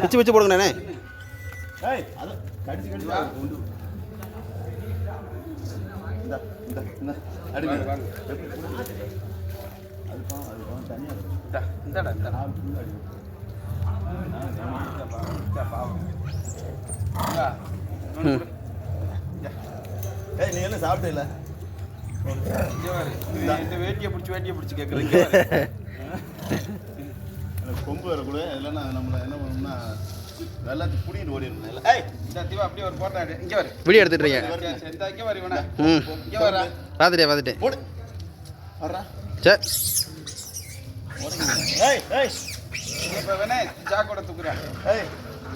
பிச்சு பிச்சு போடுங்கண்ணே ஏய் நீ என்ன சாப்பிட்டல இந்த. வேட்டியை பிடிச்சி வேட்டியை பிடிச்சி கேட்குறீங்க எனக்கு கொம்பு வரக்கூட இதெல்லாம் நான் நம்மளை என்ன பண்ணணும்னா எல்லாத்தையும் பிடிக்கிட்டு ஓடிடணும். ஏய் இந்த தீவா அப்படியே ஒரு போட்டோ இங்கே வரு. வீடியோ எடுத்துட்டு இருக்கேன் இந்த இங்கே வரு இவனா. ம். இங்கே வரா. பார்த்துட்டேன் பார்த்துட்டேன் போடு. வர்றா. சரி ஏய் ஏய். இப்போ வேணே ஜாக்கோட தூக்குறேன். ஏய்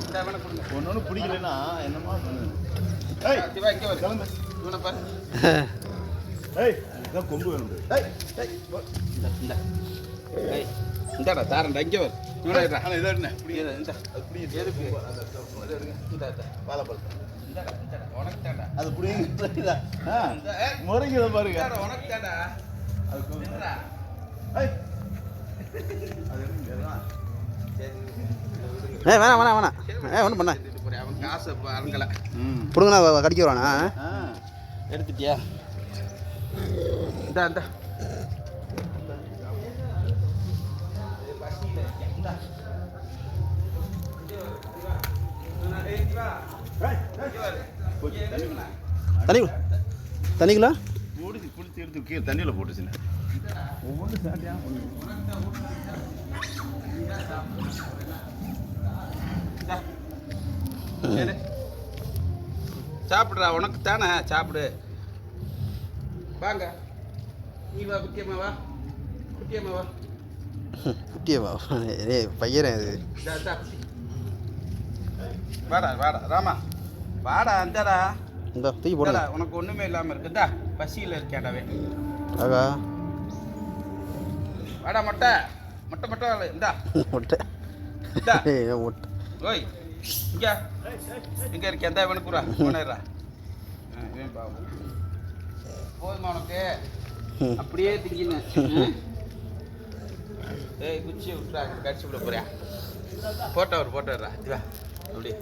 இந்த வேணை கொடுங்க. ஒன்று ஒன்று பிடிக்கலன்னா என்னமா ஏய் தீவா இங்கே வரு. கிளம்பு. இவனை பாரு. ஏய் இதான் கொம்பு வேணும் ஏய் ஏய் போ. இந்த இந்த. ஏய் இந்தாடா தாரண்டா இங்கே வரு முறைக்கிறத பாருங்க. ஏ வேணாம் வேணாம் வேணாம். ஏ ஒன்றும் பண்ண. காசை அருங்கலை ம். பிடுங்கண்ணா கடிக்க வரானா? எடுத்துட்டியா? இந்தா இந்தா. தண்ணி தண்ணிக்குள்ள? குடிச்சு குளிச்சு எடுத்து கீழே தண்ணியில் போட்டுச்சுண்ணே. சாப்பிடுறா உனக்கு தானே? சாப்பிடு. வாங்க. நீ வா குட்டியம்மா வா. குட்டியம்மா வா. குட்டியவா ஏ பையனே அது. வாடா வாடா ராமா. வாடா அந்தாடா. இந்த தூக்கி போடுங்க உனக்கு ஒண்ணுமே இல்லாம இருக்குதா பசியில் இருக்கேன்டாவே ஆகா. வாடா மொட்டை. மொட்டை மொட்டை வாழை இந்தா. முட்டை. இந்தா. முட்டை. ஓய் இங்க. எங்க இருக்க? எந்த இவனுக்குறா போனேறா போதுமா உனக்கு. அப்படியே திங்கின்னு ஏய் குச்சியை விட்டுறா. கடிச்சு விட போறியா? போட்டோ ஒரு போட்டோ அப்படியே